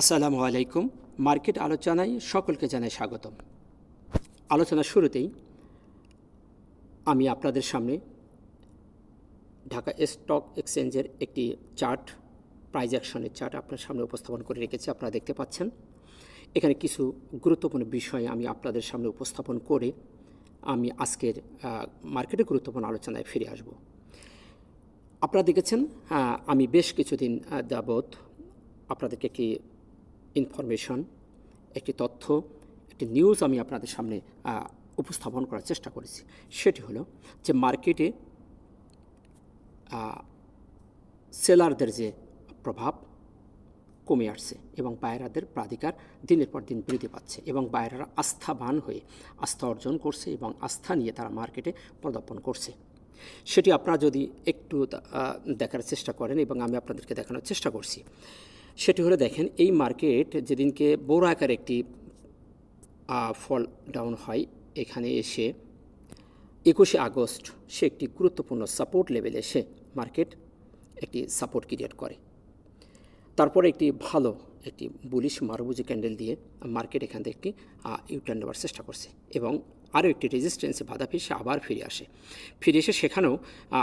আসসালামু আলাইকুম। মার্কেট আলোচনায় সকলকে জানাই স্বাগতম। আলোচনার শুরুতেই আমি আপনাদের সামনে ঢাকা স্টক এক্সচেঞ্জের একটি চার্ট প্রাইজ অ্যাকশনের চার্ট আপনার সামনে উপস্থাপন করে রেখেছি, আপনারা দেখতে পাচ্ছেন। এখানে কিছু গুরুত্বপূর্ণ বিষয় আমি আপনাদের সামনে উপস্থাপন করে আমি আজকের মার্কেটে গুরুত্বপূর্ণ আলোচনায় ফিরে আসব। আপনারা দেখেছেন আমি বেশ কিছুদিন যাবৎ আপনাদেরকে একটি ইনফরমেশন, একটি তথ্য, একটি নিউজ আমি আপনাদের সামনে উপস্থাপন করার চেষ্টা করেছি। সেটি হলো যে মার্কেটে সেলারদের যে প্রভাব কমে আসছে এবং বায়রাদের প্রাধিকার দিনের পর দিন বৃদ্ধি পাচ্ছে এবং বায়রারা আস্থাবান হয়ে আস্থা অর্জন করছে এবং আস্থা নিয়ে তারা মার্কেটে পদার্পণ করছে। সেটি আপনারা যদি একটু দেখার চেষ্টা করেন এবং আমি আপনাদেরকে দেখানোর চেষ্টা করছি। সেটি হলো দেখেন, এই মার্কেট যেদিনকে বড় আকার একটি ফল ডাউন হয়, এখানে এসে একুশে আগস্ট সে একটি গুরুত্বপূর্ণ সাপোর্ট লেভেলে এসে মার্কেট একটি সাপোর্ট ক্রিয়েট করে। তারপরে একটি ভালো, একটি বুলিশ মারবুজি ক্যান্ডেল দিয়ে মার্কেট এখান থেকে একটি ইউটার্ন নেওয়ার চেষ্টা করছে এবং আরও একটি রেজিস্ট্যান্সে বাধা পেয়ে সে আবার ফিরে আসে। ফিরে এসে সেখানেও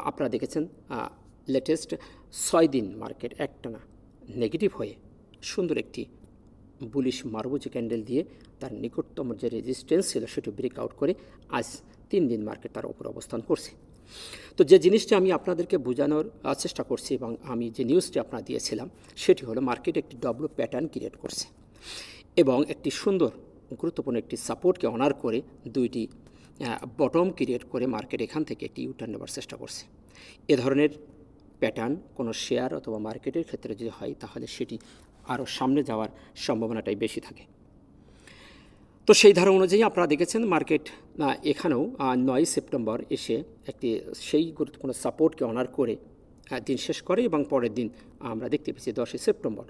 আপনারা দেখেছেন লেটেস্ট ছয় দিন মার্কেট একটানা নেগেটিভ হয়ে সুন্দর একটি বুলিশ মারবুজি ক্যান্ডেল দিয়ে তার নিকটতম যে রেজিস্ট্যান্স ছিল সেটি ব্রেক আউট করে আজ তিন দিন মার্কেট তার ওপর অবস্থান করছে। তো যে জিনিসটি আমি আপনাদেরকে বোঝানোর চেষ্টা করছি এবং আমি যে নিউজটি আপনারা দিয়েছিলাম, সেটি হলো মার্কেট একটি ডব্লু প্যাটার্ন ক্রিয়েট করছে এবং একটি সুন্দর, গুরুত্বপূর্ণ একটি সাপোর্টকে অনার করে দুইটি বটম ক্রিয়েট করে মার্কেট এখান থেকে একটি ইউটার্ন নেবার চেষ্টা করছে। এ ধরনের প্যাটার্ন কোনো শেয়ার অথবা মার্কেটের ক্ষেত্রে যদি হয়, তাহলে সেটি আরও সামনে যাওয়ার সম্ভাবনাটাই বেশি থাকে। তো সেই ধারা অনুযায়ী আপনারা দেখেছেন মার্কেট এখানেও নয় সেপ্টেম্বর এসে একটি সেই গুরুত্বপূর্ণ সাপোর্টকে অনার করে দিন শেষ করে এবং পরের দিন আমরা দেখতে পেয়েছি দশই সেপ্টেম্বর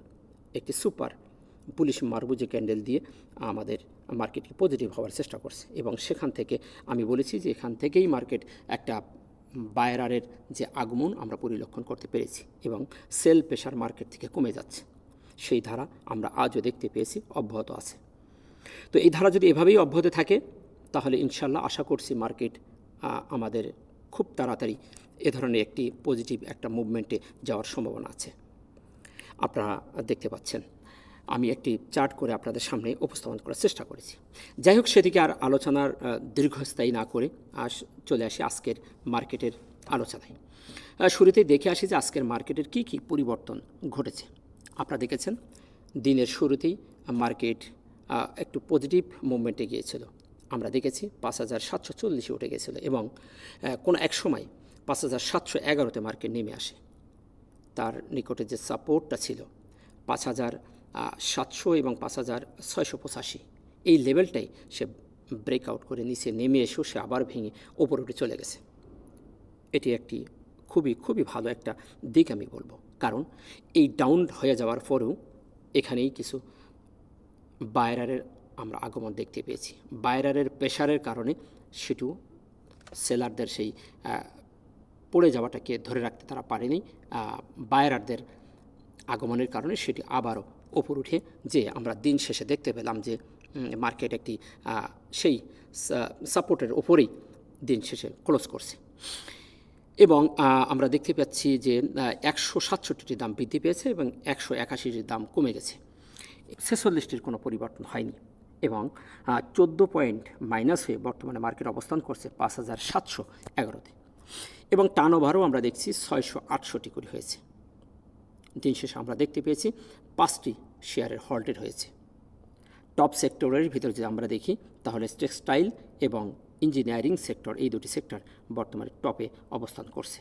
একটি সুপার পুলিশ মারবুজি ক্যান্ডেল দিয়ে আমাদের মার্কেটকে পজিটিভ হওয়ার চেষ্টা করছে এবং সেখান থেকে আমি বলেছি যে এখান থেকেই মার্কেট একটা বায়ারের যে আগমন আমরা পরিলক্ষণ করতে পেরেছি এবং সেল প্রেশার মার্কেট থেকে কমে যাচ্ছে, সেই ধারা আমরা আজও দেখতে পেয়েছি, অব্যাহত আছে। তো এই ধারা যদি এভাবেই অব্যাহত থাকে, তাহলে ইনশাল্লাহ আশা করছি মার্কেট আমাদের খুব তাড়াতাড়ি এ ধরনের একটি পজিটিভ একটা মুভমেন্টে যাওয়ার সম্ভাবনা আছে। আপনারা দেখতে পাচ্ছেন। আমি একটি চার্ট করে আপনাদের সামনে উপস্থাপন করার চেষ্টা করেছি। যাই হোক সেদিকে আর আলোচনার দীর্ঘস্থায়ী না করে আস চলে আসি আজকের মার্কেটের আলোচনায়। আহ, শুরুতেই দেখে আসি যে আজকের মার্কেটের কী কী পরিবর্তন ঘটেছে। আপনারা দেখেছেন দিনের শুরুতেই মার্কেট একটু পজিটিভ মুভমেন্টে গিয়েছিল। আমরা দেখেছি পাঁচ হাজার সাতশো চল্লিশে উঠে গেছিল এবং কোনো এক সময় পাঁচ হাজার সাতশো এগারোতে মার্কেট নেমে আসে। তার নিকটে যে সাপোর্টটা ছিল পাঁচ হাজার সাতশো এবং পাঁচ হাজার ছয়শো পঁচাশি। এই লেভেলটাই সে ব্রেকআউট করে নিচে নেমে এসেও সে আবার ভেঙে ওপরে উঠে চলে গেছে। এটি একটি খুবই খুবই ভালো একটা দিক আমি বলব। কারণ এই ডাউন হয়ে যাওয়ার পরেও এখানেই কিছু বায়রারের আমরা আগমন দেখতে পেয়েছি। বায়রারের প্রেশারের কারণে সেটিও সেলারদের সেই পড়ে যাওয়াটাকে ধরে রাখতে তারা পারেনি। বায়রারদের আগমনের কারণে সেটি আবারও ওপর উঠে যে আমরা দিন শেষে দেখতে পেলাম যে মার্কেট একটি সেই সাপোর্টের ওপরেই দিন শেষে ক্লোজ করছে। এবং আমরা দেখতে পাচ্ছি যে একশো সাতষট্টিটির দাম বৃদ্ধি পেয়েছে এবং একশো একাশিটির দাম কমে গেছে। ছেচল্লিশটির কোনো পরিবর্তন হয়নি এবং চোদ্দ পয়েন্ট মাইনাস হয়ে বর্তমানে মার্কেট অবস্থান করছে পাঁচ হাজার সাতশো এগারোতে। এবং টার্ন ওভারও আমরা দেখছি ছয়শো আটষট্টি কোটি হয়েছে। দিন শেষে আমরা দেখতে পেয়েছি পাঁচটি শেয়ারের হল্টেড হয়েছে। টপ সেক্টরের ভিতরে যদি আমরা দেখি, তাহলে টেক্সটাইল এবং ইঞ্জিনিয়ারিং সেক্টর এই দুটি সেক্টর বর্তমানে টপে অবস্থান করছে।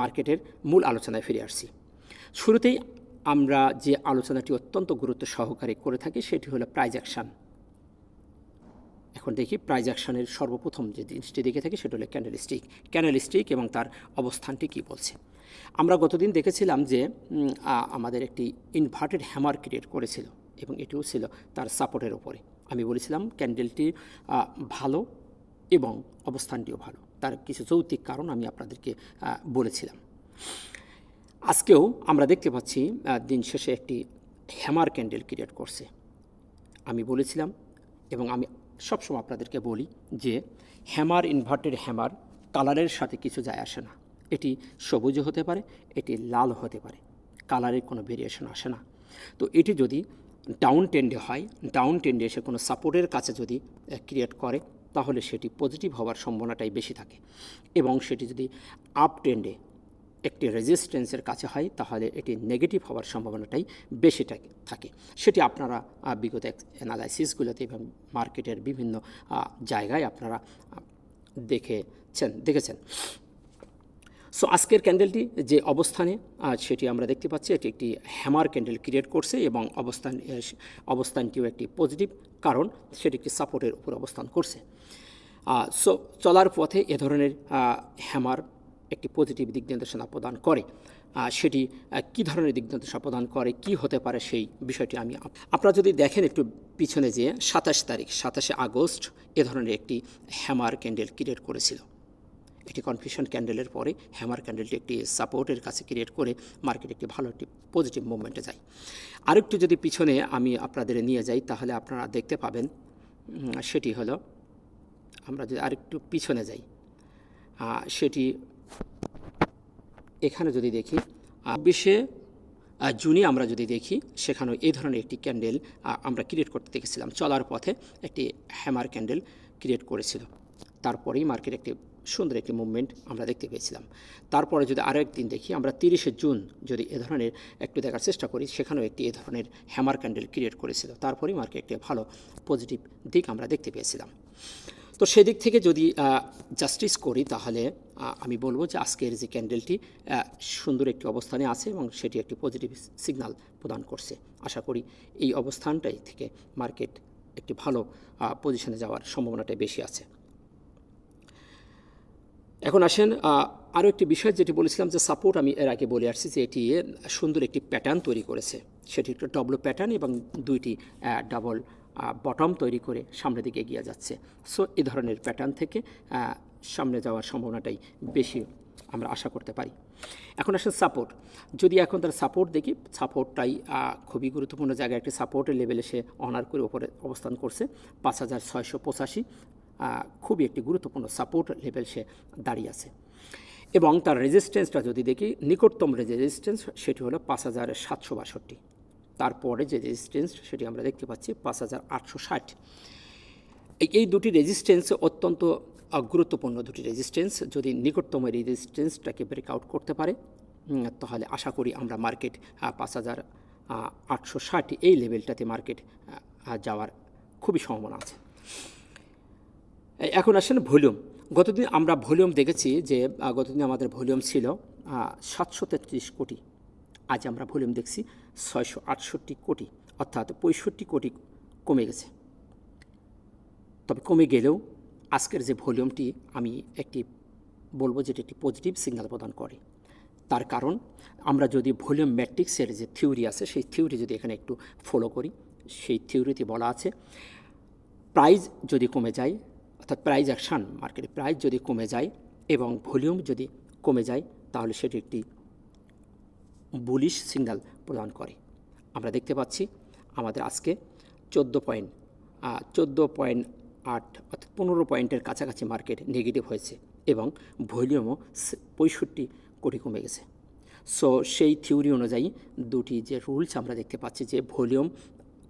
মার্কেটের মূল আলোচনায় ফিরে আসছি। শুরুতেই আমরা যে আলোচনাটি অত্যন্ত গুরুত্ব সহকারে করে থাকি, সেটি হলো প্রাইজ অ্যাকশান। এখন দেখি প্রাইজ অ্যাকশানের সর্বপ্রথম যে জিনিসটি দেখে থাকি সেটা হলো ক্যান্ডেল স্টিক ক্যান্ডেল এবং তার অবস্থানটি কী বলছে? আমরা গতদিন দেখেছিলাম যে আমাদের একটি ইনভার্টেড হ্যামার ক্রিয়েট করেছিল এবং এটিও ছিল তার সাপোর্টের ওপরে আমি বলেছিলাম ক্যান্ডেলটি ভালো এবং অবস্থানটিও ভালো। তার কিছু যৌক্তিক কারণ আমি আপনাদেরকে বলেছিলাম। আজকেও আমরা দেখতে পাচ্ছি দিন শেষে একটি হ্যামার ক্যান্ডেল ক্রিয়েট করছে। আমি বলেছিলাম এবং আমি সবসময় আপনাদেরকে বলি যে হ্যামার ইনভার্টেড হ্যামার কালারের সাথে কিছু যায় আসে না। এটি সবুজও হতে পারে, এটি লাল হতে পারে। কালারের কোনো ভেরিয়েশন আসে না। তো এটি যদি ডাউন টেন্ডে হয় ডাউন টেন্ডে এসে কোনো সাপোর্টের কাছে যদি ক্রিয়েট করে, তাহলে সেটি পজিটিভ হওয়ার সম্ভাবনাটাই বেশি থাকে। এবং সেটি যদি আপ ট্রেন্ডে একটি রেজিস্ট্যান্সের কাছে হয়, তাহলে এটি নেগেটিভ হওয়ার সম্ভাবনাটাই বেশি থাকে সেটি আপনারা বিগত অ্যানালাইসিসগুলোতে এবং মার্কেটের বিভিন্ন জায়গায় আপনারা দেখেছেন দেখেছেন। সো আজকের ক্যান্ডেলটি যে অবস্থানে সেটি আমরা দেখতে পাচ্ছি, এটি একটি হ্যামার ক্যান্ডেল ক্রিয়েট করছে এবং অবস্থান অবস্থানটিও একটি পজিটিভ কারণ, সেটি একটি সাপোর্টের উপর অবস্থান করছে। সো চলার পথে এ ধরনের হ্যামার একটি পজিটিভ দিক নির্দেশনা প্রদান করে। সেটি কী ধরনের দিক নির্দেশনা প্রদান করে, কি হতে পারে সেই বিষয়টি আমি আপনারা যদি দেখেন একটু পিছনে যে সাতাশ তারিখ, সাতাশে আগস্ট এ ধরনের একটি হ্যামার ক্যান্ডেল ক্রিয়েট করেছিল। একটি কনফিউশন ক্যান্ডেলের পরে হ্যামার ক্যান্ডেলটি একটি সাপোর্টের কাছে ক্রিয়েট করে মার্কেট একটি ভালো একটি পজিটিভ মুভমেন্টে যায়। আরেকটু যদি পিছনে আমি আপনাদের নিয়ে যাই, তাহলে আপনারা দেখতে পাবেন সেটি হলো, আমরা যদি আরেকটু পিছনে যাই সেটি এখানে যদি দেখি বিশে জুনে আমরা যদি দেখি, সেখানেও এই ধরনের একটি ক্যান্ডেল আমরা ক্রিয়েট করতে দেখেছিলাম। চলার পথে একটি হ্যামার ক্যান্ডেল ক্রিয়েট করেছিল। তারপরেই মার্কেট একটি সুন্দর একটি মুভমেন্ট আমরা দেখতে পেয়েছিলাম। তারপরে যদি আরও একদিন দেখি, আমরা তিরিশে জুন যদি এ ধরনের একটু দেখার চেষ্টা করি, সেখানেও একটি এ ধরনের হ্যামার ক্যান্ডেল ক্রিয়েট করেছিল। তারপরেই মার্কেট একটি ভালো পজিটিভ দিক আমরা দেখতে পেয়েছিলাম। তো সেদিক থেকে যদি জাস্টিস করি, তাহলে আমি বলব যে আজকের যে ক্যান্ডেলটি সুন্দর একটি অবস্থানে আছে এবং সেটি একটি পজিটিভ সিগন্যাল প্রদান করছে। আশা করি এই অবস্থানটাই থেকে মার্কেট একটি ভালো পজিশনে যাওয়ার সম্ভাবনাটাই বেশি আছে। এখন আসেন আরও একটি বিষয় যেটি বলেছিলাম যে সাপোর্ট আমি এর আগে বলে আসছি যে এটি সুন্দর একটি প্যাটার্ন তৈরি করেছে। সেটি একটা ডবল প্যাটার্ন এবং দুইটি ডাবল বটম তৈরি করে সামনের দিকে এগিয়ে যাচ্ছে। সো এ ধরনের প্যাটার্ন থেকে সামনে যাওয়ার সম্ভাবনাটাই বেশি আমরা আশা করতে পারি। এখন আসেন সাপোর্ট যদি এখন তার সাপোর্ট দেখি সাপোর্টটাই খুবই গুরুত্বপূর্ণ জায়গায় একটি সাপোর্টের লেভেলে সে অনার করে ওপরে অবস্থান করছে। পাঁচ হাজার ছয়শো পঁচাশি খুবই একটি গুরুত্বপূর্ণ সাপোর্ট লেভেল সে দাঁড়িয়ে আছে। এবং তার রেজিস্ট্যান্সটা যদি দেখি, নিকটতম রেজিস্ট্যান্স সেটি হলো পাঁচ হাজার সাতশো বাষট্টি। তারপরে যে রেজিস্ট্যান্স সেটি আমরা দেখতে পাচ্ছি পাঁচ হাজার আটশো ষাট। এই- দুটি রেজিস্ট্যান্স অত্যন্ত গুরুত্বপূর্ণ দুটি রেজিস্ট্যান্স যদি নিকটতম এই রেজিস্ট্যান্সটাকে ব্রেকআউট করতে পারে তাহলে আশা করি আমরা মার্কেট পাঁচ হাজার আটশো ষাট এই লেভেলটাতে মার্কেট যাওয়ার খুবই সম্ভাবনা আছে। এখন আসেন ভলিউম। গতদিন আমরা ভলিউম দেখেছি যে গতদিন আমাদের ভলিউম ছিল সাতশো তেত্রিশ কোটি। আজ আমরা ভলিউম দেখছি ছয়শো আটষট্টি কোটি, অর্থাৎ পঁয়ষট্টি কোটি কমে গেছে। তবে কমে গেলেও আজকের যে ভলিউমটি আমি একটি বলব যেটি একটি পজিটিভ সিগন্যাল প্রদান করে। তার কারণ আমরা যদি ভলিউম ম্যাট্রিক্সের যে থিওরি আছে, সেই থিওরি যদি এখানে একটু ফলো করি, সেই থিওরিতে বলা আছে প্রাইস যদি কমে যায়, অর্থাৎ প্রাইজ অ্যাকশান মার্কেটে প্রাইস যদি কমে যায় এবং ভলিউম যদি কমে যায়, তাহলে সেটি একটি বুলিশ সিগন্যাল প্রদান করে। আমরা দেখতে পাচ্ছি আমাদের আজকে চোদ্দ পয়েন্ট চোদ্দ পয়েন্ট আট অর্থাৎ পনেরো পয়েন্টের কাছাকাছি মার্কেট নেগেটিভ হয়েছে এবং ভলিউমও পঁয়ষট্টি কোটি কমে গেছে। সো সেই থিওরি অনুযায়ী দুটি যে রুলস আমরা দেখতে পাচ্ছি যে ভলিউম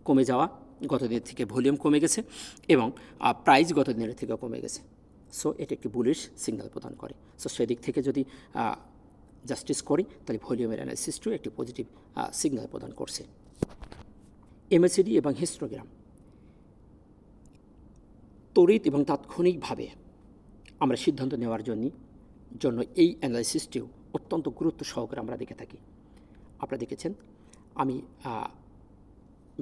কমে যাওয়া গতদিনের থেকে ভলিউম কমে গেছে এবং প্রাইস গত দিনের থেকে কমে গেছে। সো এটি একটি বুলিশ সিগন্যাল প্রদান করে। সো সেদিক থেকে যদি জাস্টিস করি, তাহলে ভলিউমের অ্যানালিসিসটিও একটি পজিটিভ সিগন্যাল প্রদান করছে। এমএসিডি এবং হিস্টোগ্রাম। তড়িৎ এবং তাৎক্ষণিকভাবে আমরা সিদ্ধান্ত নেওয়ার জন্য জন্য এই অ্যানালাইসিসটিও অত্যন্ত গুরুত্ব সহকারে আমরা দেখে থাকি। আপনারা দেখেছেন, আমি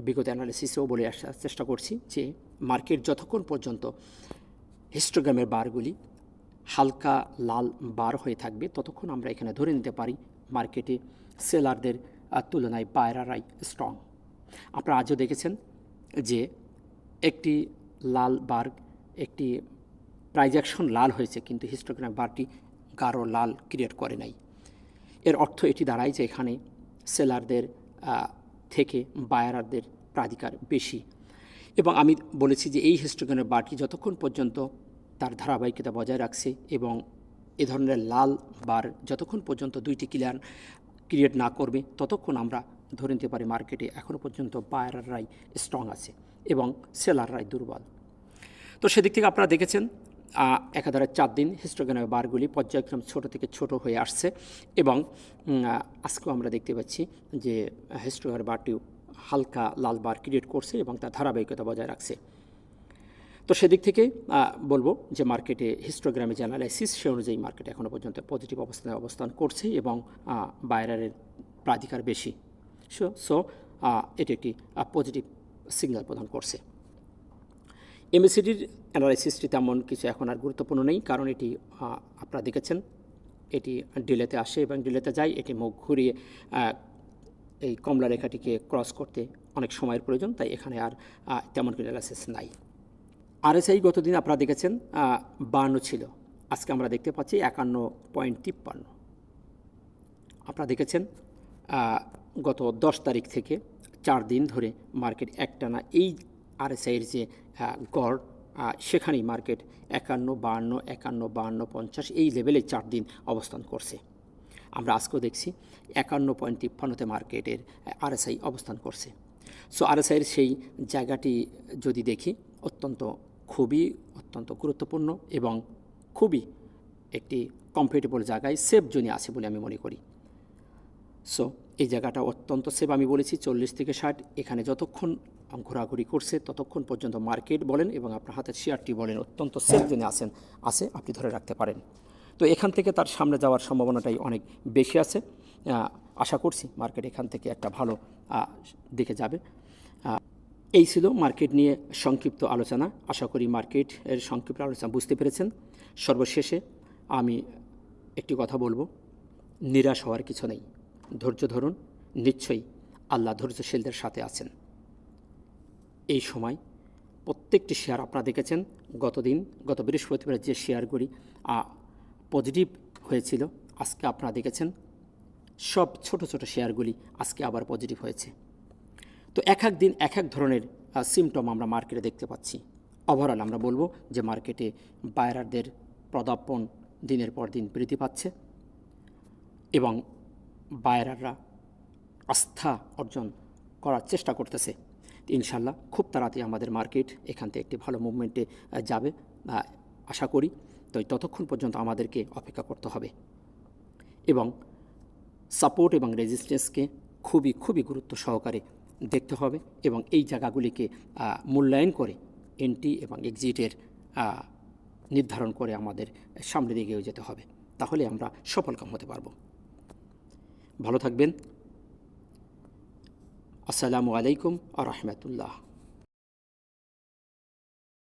বিগত অ্যানালিসিসেও বলে আসার চেষ্টা করছি যে, মার্কেট যতক্ষণ পর্যন্ত হিস্টোগ্রামের বারগুলি হালকা লাল বার হয়ে থাকবে। ততক্ষণ আমরা এখানে ধরে নিতে পারি মার্কেটে সেলারদের তুলনায় বায়রারাই স্ট্রং আপনারা আজও দেখেছেন যে একটি লাল বার, একটি প্রাইজেকশন লাল হয়েছে, কিন্তু হিস্টোগ্রাম বারটি গাঢ় লাল ক্রিয়েট করে নাই। এর অর্থ এটি দাঁড়ায় যে এখানে সেলারদের থেকে বায়ারারদের প্রাধিকার বেশি। এবং আমি বলেছি যে এই হিস্টোগ্রামের বারটি যতক্ষণ পর্যন্ত তার ধারাবাহিকতা বজায় রাখছে এবং এ ধরনের লাল বার যতক্ষণ পর্যন্ত দুইটি ক্লিয়ার ক্রিয়েট না করবে, ততক্ষণ আমরা ধরে নিতে পারি মার্কেটে এখনও পর্যন্ত বায়াররাই স্ট্রং আছে এবং সেলাররাই দুর্বল। তো সেদিক থেকে আপনারা দেখেছেন একাধারে চার দিন হিস্টোগ্রামের বারগুলি পর্যায়ক্রম ছোট থেকে ছোট হয়ে আসছে এবং আজকেও আমরা দেখতে পাচ্ছি যে হিস্টোগ্রামের বারটিও হালকা লাল বার ক্রিয়েট করছে এবং তার ধারাবাহিকতা বজায় রাখছে। তো সেদিক থেকে বলব যে মার্কেটে হিস্টোগ্রামে যে অ্যানালাইসিস সে অনুযায়ী মার্কেট এখনও পর্যন্ত পজিটিভ অবস্থানে অবস্থান করছে এবং বাইরের প্রাধিকার বেশি। সো সো এটি একটি পজিটিভ সিগন্যাল প্রদান করছে। এমএসিডির অ্যানালাইসিসটি তেমন কিছু এখন আর গুরুত্বপূর্ণ নেই, কারণ এটি আপনারা দেখেছেন, এটি ডিলেতে আসে এবং ডিলেতে যায়, এটি মুখ ঘুরিয়ে এই কমলা রেখাটিকে ক্রস করতে অনেক সময়ের প্রয়োজন, তাই এখানে আর তেমন কোনো অ্যানালাইসিস নাই। আরএসআই গতদিন আপনারা দেখেছেন বান্ন ছিল। আজকে আমরা দেখতে পাচ্ছি একান্ন পয়েন্ট তিপ্পান্ন। আপনারা দেখেছেন গত দশ তারিখ থেকে চার দিন ধরে মার্কেট একটানা এই আরএসআইয়ের যে গড় সেখানেই মার্কেট একান্ন বাহান্ন একান্ন বাহান্ন পঞ্চাশ এই লেভেলে চার দিন অবস্থান করছে। আমরা আজকেও দেখছি একান্ন পয়েন্ট তিপ্পান্নতে মার্কেটের আরএসআই অবস্থান করছে। সো আরএসআইয়ের সেই জায়গাটি যদি দেখি, অত্যন্ত খুবই অত্যন্ত গুরুত্বপূর্ণ এবং খুবই একটি কমফর্টেবল জায়গায় সেফ জোনে আছে বলে আমি মনে করি। সো এই জায়গাটা অত্যন্ত সেফ আমি বলেছি, চল্লিশ থেকে ষাট। এখানে যতক্ষণ ঘোরাঘুরি করছে, ততক্ষণ পর্যন্ত মার্কেট বলেন এবং আপনার হাতের শেয়ারটি বলেন, অত্যন্ত সেফ জোনে আসেন আছে, আপনি ধরে রাখতে পারেন। তো এখান থেকে তার সামনে যাওয়ার সম্ভাবনাটাই অনেক বেশি আছে। আশা করছি মার্কেট এখান থেকে একটা ভালো দিকে যাবে। এই ছিল মার্কেট নিয়ে সংক্ষিপ্ত আলোচনা। আশা করি মার্কেট এর সংক্ষিপ্ত আলোচনা বুঝতে পেরেছেন। সর্বশেষে আমি একটি কথা বলব, নিরাশ হওয়ার কিছু নেই। ধৈর্য ধরুন, নিশ্চয়ই আল্লাহ ধৈর্যশীলদের সাথে আছেন। এই সময় প্রত্যেকটি শেয়ার আপনারা দেখেছেন, গতদিন, গত বৃহস্পতিবার যে শেয়ারগুলি পজিটিভ হয়েছিল, আজকে আপনারা দেখেছেন। সব ছোট ছোট শেয়ারগুলি আজকে আবার পজিটিভ হয়েছে। তো এক এক দিন এক এক ধরনের সিমটম আমরা মার্কেটে দেখতে পাচ্ছি। ওভারঅল আমরা বলব যে মার্কেটে বায়ারদের প্রদাপন দিনের পর দিন বৃদ্ধি পাচ্ছে এবং বায়াররা আস্থা অর্জন করার চেষ্টা করতেছে। ইনশাল্লাহ খুব তাড়াতাড়ি আমাদের মার্কেট এখান থেকে একটি ভালো মুভমেন্টে যাবে। আশা করি তো ততক্ষণ পর্যন্ত আমাদেরকে অপেক্ষা করতে হবে এবং সাপোর্ট এবং রেজিস্ট্যান্সকে খুবই খুবই গুরুত্ব সহকারে দেখতে হবে এবং এই জায়গাগুলিকে মূল্যায়ন করে এন্ট্রি এবং এক্সিটের নির্ধারণ করে আমাদের সামনে দিকে এগিয়ে যেতে হবে। তাহলে আমরা সফলকাম হতে পারব। ভালো থাকবেন। আসসালামু আলাইকুম আ রহমতুল্লাহ।